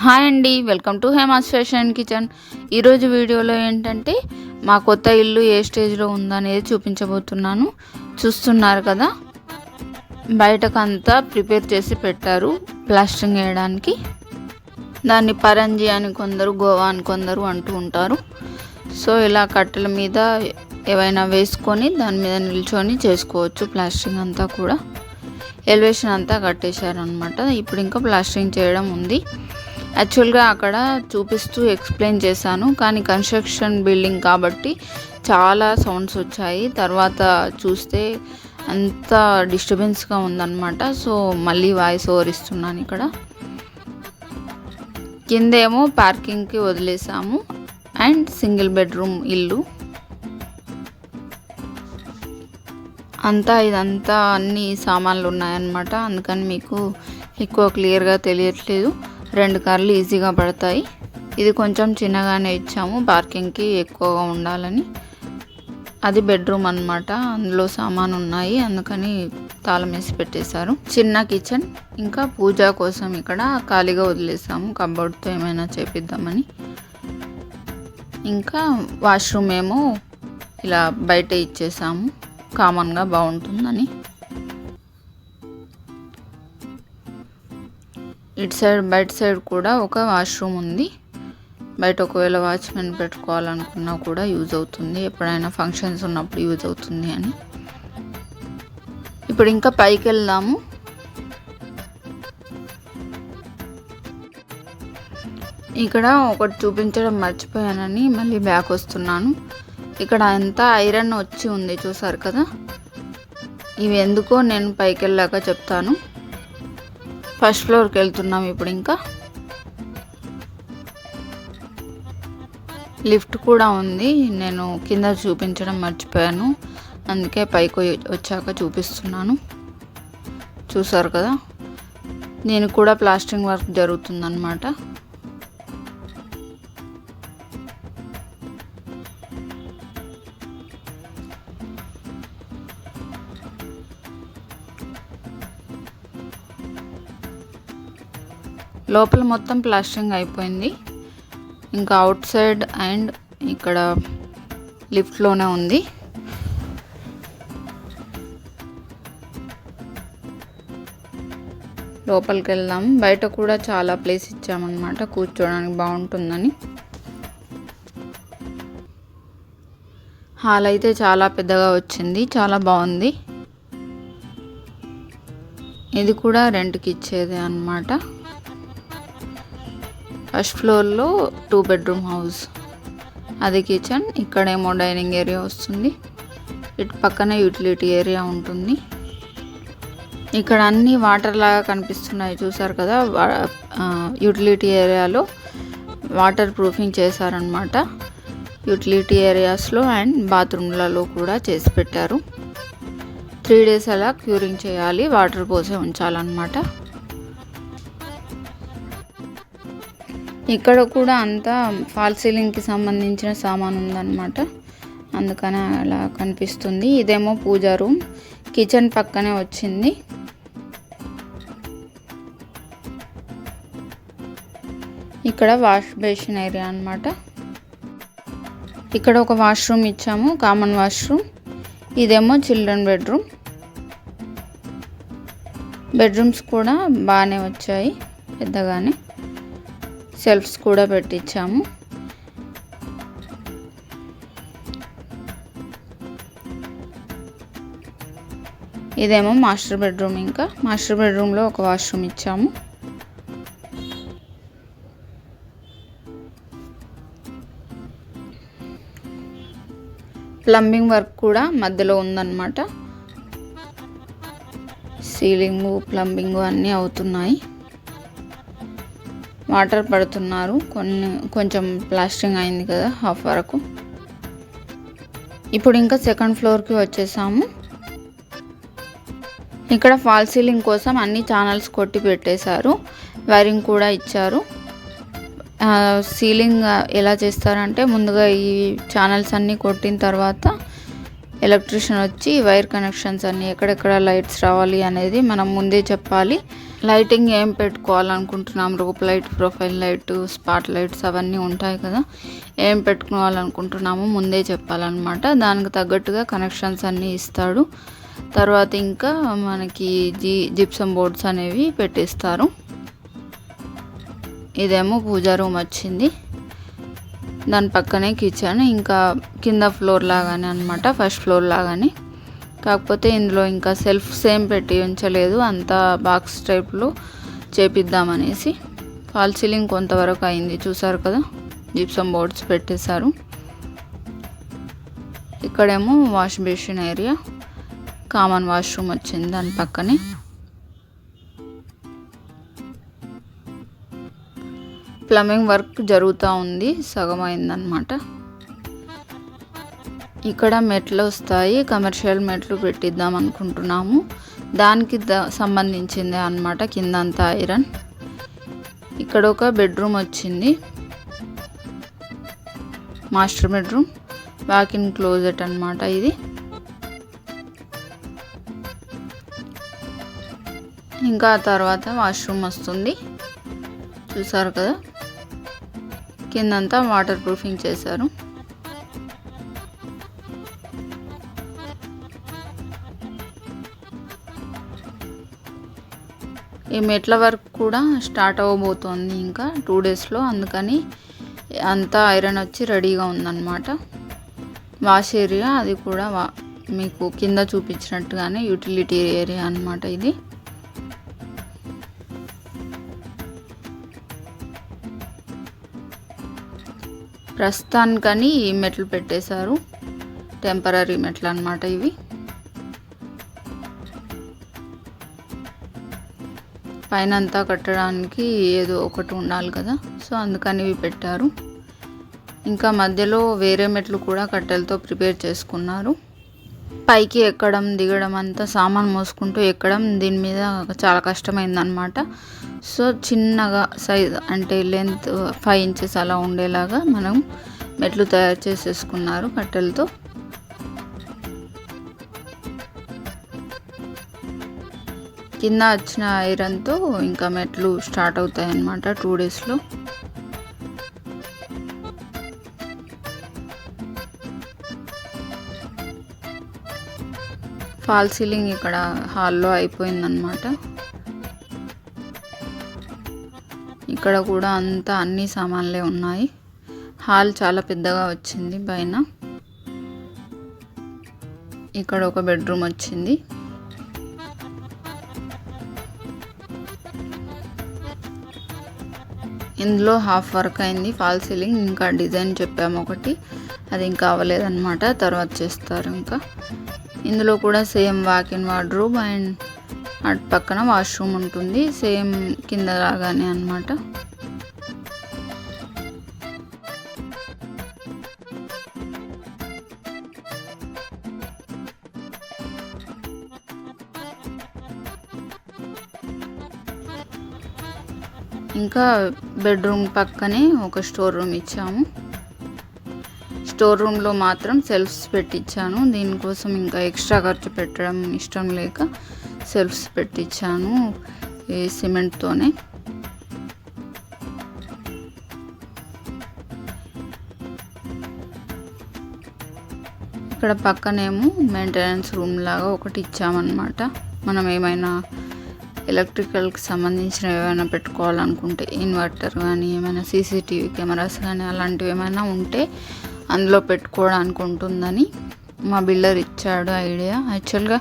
Hi అండి welcome to Hema's fashion kitchen. ఈరోజు వీడియోలో ఏంటంటే మా కొత్త ఇల్లు ఏ స్టేజ్లో ఉందనేది చూపించబోతున్నాను. చూస్తున్నారు కదా? బయటకంతా ప్రిపేర్ చేసి పెట్టారు ప్లాస్టరింగ్ వేయడానికి. దాన్ని పరంజి అని కొందరు గోవా అని కొందరు అంటూ ఉంటారు. సో ఇలా కట్టెల మీద ఏవైనా వేసుకొని దాని మీద నిల్చొని చేసుకోవచ్చు ప్లాస్టరింగ్ అంతా కూడా. ఎలివేషన్ అంతా కట్టేశారనమాట ఇప్పుడు ఇంకా ప్లాస్టరింగ్ చేయడం ఉంది. యాక్చువల్గా అక్కడ చూపిస్తూ ఎక్స్ప్లెయిన్ చేశాను కానీ కన్స్ట్రక్షన్ బిల్డింగ్ కాబట్టి చాలా సౌండ్స్ వచ్చాయి. తర్వాత చూస్తే అంత డిస్టర్బెన్స్గా ఉందన్నమాట. సో మళ్ళీ వాయిస్ ఓవర్ ఇస్తున్నాను ఇక్కడ. కిందేమో పార్కింగ్కి వదిలేసాము. అండ్ సింగిల్ బెడ్రూమ్ ఇల్లు. అంతా ఇదంతా అన్ని సామాన్లు ఉన్నాయన్నమాట. అందుకని మీకు ఎక్కువ క్లియర్గా తెలియట్లేదు. రెండు కార్లు ఈజీగా పడతాయి. ఇది కొంచెం చిన్నగానే ఇచ్చాము. పార్కింగ్కి ఎక్కువగా ఉండాలని. అది బెడ్రూమ్ అనమాట అందులో సామాన్ ఉన్నాయి అందుకని తాళం వేసి పెట్టేశారు. చిన్న కిచెన్. ఇంకా పూజ కోసం ఇక్కడ ఖాళీగా వదిలేసాము. కబోర్డ్తో ఏమైనా చేపిద్దామని. ఇంకా వాష్రూమ్ ఏమో ఇలా బయట ఇచ్చేసాము. కామన్గా బాగుంటుందని. ఇటు సైడ్ బయట సైడ్ కూడా ఒక వాష్రూమ్ ఉంది. బయట ఒకవేళ వాచ్మెన్ పెట్టుకోవాలనుకున్నా కూడా యూజ్ అవుతుంది. ఎప్పుడైనా ఫంక్షన్స్ ఉన్నప్పుడు యూజ్ అవుతుంది అని. ఇప్పుడు ఇంకా పైకి వెళ్దాము. ఇక్కడ ఒకటి చూపించడం మర్చిపోయానని మళ్ళీ బ్యాక్ వస్తున్నాను. ఇక్కడ అంతా ఐరన్ వచ్చి ఉంది చూసారు కదా? ఇవి ఎందుకో నేను పైకి వెళ్ళాక చెప్తాను. ఫస్ట్ ఫ్లోర్కి వెళ్తున్నాం ఇప్పుడు ఇంకా. లిఫ్ట్ కూడా ఉంది. నేను కింద చూపించడం మర్చిపోయాను. అందుకే పైకి వచ్చాక చూపిస్తున్నాను. చూసారు కదా? నేను కూడా ప్లాస్టింగ్ వర్క్ జరుగుతుందన్నమాట. లోపల మొత్తం ప్లాస్టరింగ్ అయిపోయింది. ఇంకా అవుట్ సైడ్ అండ్ ఇక్కడ లిఫ్ట్లోనే ఉంది. లోపలికి వెళ్దాం. బయట కూడా చాలా ప్లేస్ ఇచ్చామన్నమాట. కూర్చోడానికి బాగుంటుందని. హాల్ అయితే చాలా పెద్దగా వచ్చింది. చాలా బాగుంది. ఇది కూడా రెంట్కి ఇచ్చేదే అన్నమాట. ఫస్ట్ ఫ్లోర్లో టూ బెడ్రూమ్ హౌస్. అది కిచెన్ ఇక్కడేమో డైనింగ్ ఏరియా వస్తుంది. ఇటు పక్కన యూటిలిటీ ఏరియా ఉంటుంది. ఇక్కడ అన్ని వాటర్ లాగా కనిపిస్తున్నాయి చూసారు కదా? యూటిలిటీ ఏరియాలో వాటర్ ప్రూఫింగ్ చేశారనమాట యూటిలిటీ ఏరియాస్లో అండ్ బాత్రూమ్లలో కూడా చేసి పెట్టారు. త్రీ డేస్ అలా క్యూరింగ్ చేయాలి వాటర్ పోసే ఉంచాలన్నమాట. ఇక్కడ కూడా అంతా ఫాల్ సీలింగ్కి సంబంధించిన సామాన్ ఉందన్నమాట. అందుకని అలా కనిపిస్తుంది. ఇదేమో పూజా రూమ్. కిచెన్ పక్కనే వచ్చింది. ఇక్కడ వాష్ బేసిన్ ఏరియా అనమాట ఇక్కడ ఒక వాష్రూమ్ ఇచ్చాము కామన్ వాష్రూమ్. ఇదేమో చిల్డ్రన్ బెడ్రూమ్. బెడ్రూమ్స్ కూడా బాగానే వచ్చాయి పెద్దగానే. సెల్ఫ్స్ కూడా పెట్టించాము. ఇదేమో మాస్టర్ బెడ్రూమ్ ఇంకా. మాస్టర్ బెడ్రూమ్లో ఒక వాష్రూమ్ ఇచ్చాము. ప్లంబింగ్ వర్క్ కూడా మధ్యలో ఉందన్నమాట. సీలింగు ప్లంబింగు అన్నీ అవుతున్నాయి. వాటర్ పడుతున్నారు. కొన్ని కొంచెం ప్లాస్టింగ్ అయింది కదా హాఫ్ వరకు. ఇప్పుడు ఇంకా సెకండ్ ఫ్లోర్కి వచ్చేసాము. ఇక్కడ ఫాల్ సీలింగ్ కోసం అన్ని ఛానల్స్ కొట్టి పెట్టేశారు. వైరింగ్ కూడా ఇచ్చారు. సీలింగ్ ఎలా చేస్తారంటే ముందుగా ఈ ఛానల్స్ అన్నీ కొట్టిన తర్వాత ఎలక్ట్రిషియన్ వచ్చి వైర్ కనెక్షన్స్ అన్నీ ఎక్కడెక్కడ లైట్స్ రావాలి అనేది మనం ముందే చెప్పాలి. లైటింగ్ ఏం పెట్టుకోవాలనుకుంటున్నాం? Roof light profile light spot lights అవన్నీ ఉంటాయి కదా. ఏం పెట్టుకోవాలనుకుంటున్నామో ముందే చెప్పాలన్నమాట. దానికి తగ్గట్టుగా కనెక్షన్స్ అన్నీ ఇస్తాడు. తర్వాత ఇంకా మనకి జీ జిప్సం బోర్డ్స్ అనేవి పెట్టిస్తారు. ఇదేమో పూజా రూమ్ వచ్చింది. దాని పక్కనే కిచెన్ ఇంకా కింద ఫ్లోర్ లాగానే అనమాట ఫస్ట్ ఫ్లోర్ లాగానే. కాకపోతే ఇందులో ఇంకా సెల్ఫ్ సేమ్ పెట్టి ఉంచలేదు. అంతా బాక్స్ టైప్లో చేపిద్దామనేసి. ఫాల్ సీలింగ్ కొంతవరకు అయింది. చూసారు కదా? జిప్సం బోర్డ్స్ పెట్టేశారు. ఇక్కడేమో wash basin area. Common washroom వచ్చింది దాని పక్కనే. ప్లంబింగ్ వర్క్ జరుగుతూ ఉంది. సగం అయిందనమాట ఇక్కడ మెట్లు వస్తాయి. కమర్షియల్ మెట్లు పెట్టిద్దాం అనుకుంటున్నాము. దానికి ద- సంబంధించిందే అనమాట కిందంతా ఐరన్. ఇక్కడ ఒక బెడ్రూమ్ వచ్చింది. Master bedroom. వాకిన్ క్లోజెట్ అనమాట ఇది. ఇంకా ఆ తర్వాత వాష్రూమ్ వస్తుంది. చూసారు కదా? కిందంతా వాటర్ ప్రూఫింగ్ చేశారు. ఈ మెట్ల వర్క్ కూడా స్టార్ట్ అవ్వబోతోంది ఇంకా టూ డేస్లో. అందుకని అంతా ఐరన్ వచ్చి రెడీగా ఉందన్నమాట. వాష్ ఏరియా అది కూడా వా మీకు కింద చూపించినట్టుగానే యూటిలిటీ ఏరియా అన్నమాట ఇది. ప్రస్తుతానికని ఈ మెట్లు పెట్టేశారు. టెంపరీ మెట్లు అన్నమాట ఇవి. పైన అంతా కట్టడానికి ఏదో ఒకటి ఉండాలి కదా. సో అందుకని ఇవి పెట్టారు. ఇంకా మధ్యలో వేరే మెట్లు కూడా కట్టెలతో ప్రిపేర్ చేసుకున్నారు. పైకి ఎక్కడం దిగడం అంతా సామాన్ మోసుకుంటూ ఎక్కడం దీని మీద చాలా కష్టమైందనమాట సో చిన్నగా సైజ్ అంటే లెంత్ ఫైవ్ ఇంచెస్ అలా ఉండేలాగా మనం మెట్లు తయారు చేసేసుకున్నారు కట్టెలతో. కింద వచ్చిన ఐరన్తో ఇంకా మెట్లు స్టార్ట్ అవుతాయి అన్నమాట టూ డేస్లో. ఫాల్ సీలింగ్ ఇక్కడ హాల్లో అయిపోయిందనమాట ఇక్కడ కూడా అంతా అన్ని సామాన్లే ఉన్నాయి. హాల్ చాలా పెద్దగా వచ్చింది పైన. ఇక్కడ ఒక బెడ్రూమ్ వచ్చింది. ఇందులో హాఫ్ వర్క్ అయింది ఫాల్ సీలింగ్ ఇంకా డిజైన్ చెప్పాము ఒకటి. అది ఇంకా అవ్వలేదన్నమాట తర్వాత చేస్తారు ఇంకా. ఇందులో కూడా same walk in wardrobe and అటు పక్కన వాష్రూమ్ ఉంటుంది సేమ్ కింద లాగానే అనమాట ఇంకా బెడ్రూమ్ పక్కనే ఒక స్టోర్ రూమ్ ఇచ్చాము. స్టోర్ రూమ్లో మాత్రం సెల్ఫ్స్ పెట్టించాను దీనికోసం ఇంకా ఎక్స్ట్రా ఖర్చు పెట్టడం ఇష్టం లేక సెల్ఫ్స్ పెట్టించాను ఈ సిమెంట్తోనే ఇక్కడ పక్కనేమో మెయింటెనెన్స్ రూమ్ లాగా ఒకటి ఇచ్చామన్నమాట. మనం ఏమైనా ఎలక్ట్రికల్కి సంబంధించిన ఏమైనా పెట్టుకోవాలనుకుంటే ఇన్వర్టర్ కానీ ఏమైనా సీసీటీవీ కెమెరాస్ కానీ అలాంటివి ఏమైనా ఉంటే అందులో పెట్టుకోవడానికి ఉంటుందని మా బిల్డర్ ఇచ్చాడు ఐడియా. యాక్చువల్గా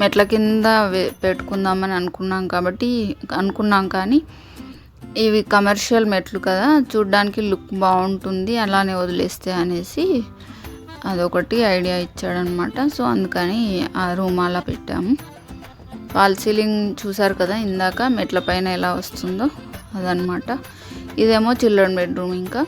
మెట్ల కింద పెట్టుకుందామని అనుకున్నాం కాబట్టి అనుకున్నాం కానీ ఇవి కమర్షియల్ మెట్లు కదా చూడ్డానికి లుక్ బాగుంటుంది అలానే వదిలేస్తే అనేసి అదొకటి ఐడియా ఇచ్చాడనమాట. సో అందుకని ఆ రూమ్ అలా పెట్టాము. వాల్ సీలింగ్ చూసారు కదా ఇందాక మెట్ల పైన ఎలా వస్తుందో అదనమాట ఇదేమో చిల్డ్రన్ బెడ్రూమ్ ఇంకా.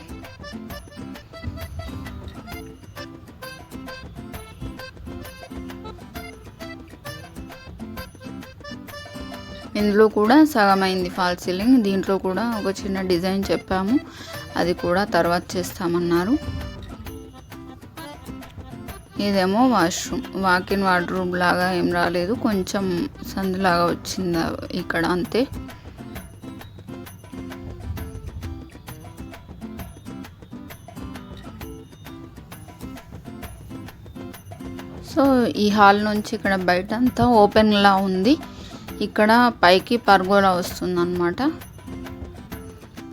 ఇందులో కూడా సగం అయింది ఫాల్ సీలింగ్. దీంట్లో కూడా ఒక చిన్న డిజైన్ చెప్పాము. అది కూడా తర్వాత చేస్తామన్నారు. ఇదేమో వాష్రూమ్ వాకిన్ వాడ్రూమ్ లాగా ఏం రాలేదు. కొంచెం సందులాగా వచ్చింది ఇక్కడ అంతే. సో ఈ హాల్ నుంచి ఇక్కడ బయట అంతా ఓపెన్లా ఉంది. ఇక్కడ పైకి పర్గోలా వస్తుందన్నమాట.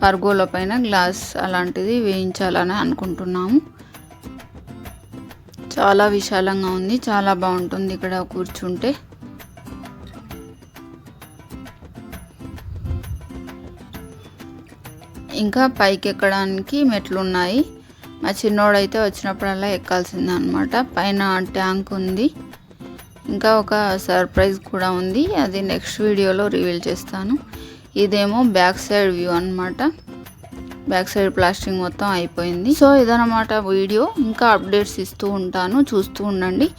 పర్గోల పైన గ్లాస్ అలాంటిది వేయించాలని అనుకుంటున్నాము. చాలా విశాలంగా ఉంది. చాలా బాగుంటుంది ఇక్కడ కూర్చుంటే. ఇంకా పైకి ఎక్కడానికి మెట్లు ఉన్నాయి. మా చిన్నోడైతే వచ్చినప్పుడల్లా ఎక్కాల్సిందే అనమాట పైన ట్యాంక్ ఉంది. ఇంకా ఒక సర్ప్రైజ్ కూడా ఉంది. అది నెక్స్ట్ వీడియోలో రివీల్ చేస్తాను. ఇదేమో బ్యాక్ సైడ్ వ్యూ అనమాట బ్యాక్ సైడ్ ప్లాస్టింగ్ మొత్తం అయిపోయింది. సో ఇదనమాట వీడియో. ఇంకా అప్డేట్స్ ఇస్తూ ఉంటాను. చూస్తూ ఉండండి.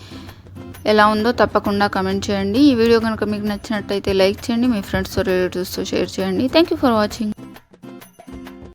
ఎలా ఉందో తప్పకుండా కమెంట్ చేయండి. ఈ వీడియో కనుక మీకు నచ్చినట్టయితే లైక్ చేయండి. మీ ఫ్రెండ్స్తో రిలేటివ్స్తో షేర్ చేయండి. Thank you for watching